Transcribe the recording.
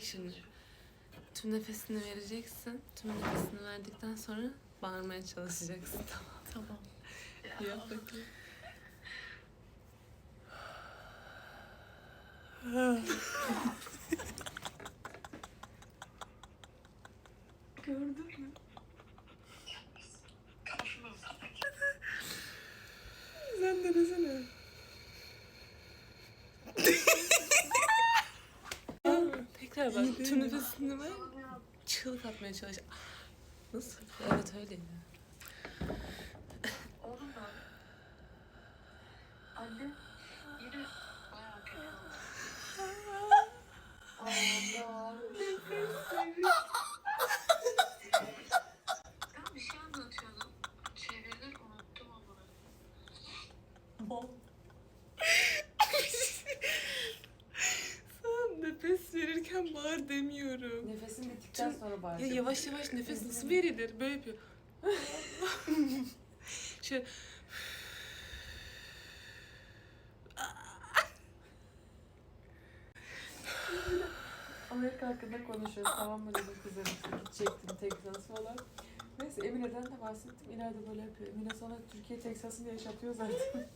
şimdi. Tüm nefesini vereceksin. Tüm nefesini verdikten sonra bağırmaya çalışacaksın. Tamam. Tamam. Yap bakayım. Gördün mü? Tekrar bak. Tüm nefesini ver. Çığlık atmaya çalış. Nasıl? Evet öyle. Oğlum ben. Anne. Yine bayağı kötü. Allah. Ben bir şey anlatıyordum. Çevirdim unuttum ama. Sana nefes verirken bağır demiyorum. Nefesin bittikten Tüm- sonra Ya bağıracağım. yavaş yavaş nefes nasıl verilir? Böyle yapıyor. Şöyle Amerika hakkında konuşuyoruz. Tamam mı dedim kızarım. Gidecektim Texas falan. Neyse Emine'den de bahsettim. İleride böyle yapıyor. Emine sana Türkiye Texas'ını yaşatıyor zaten.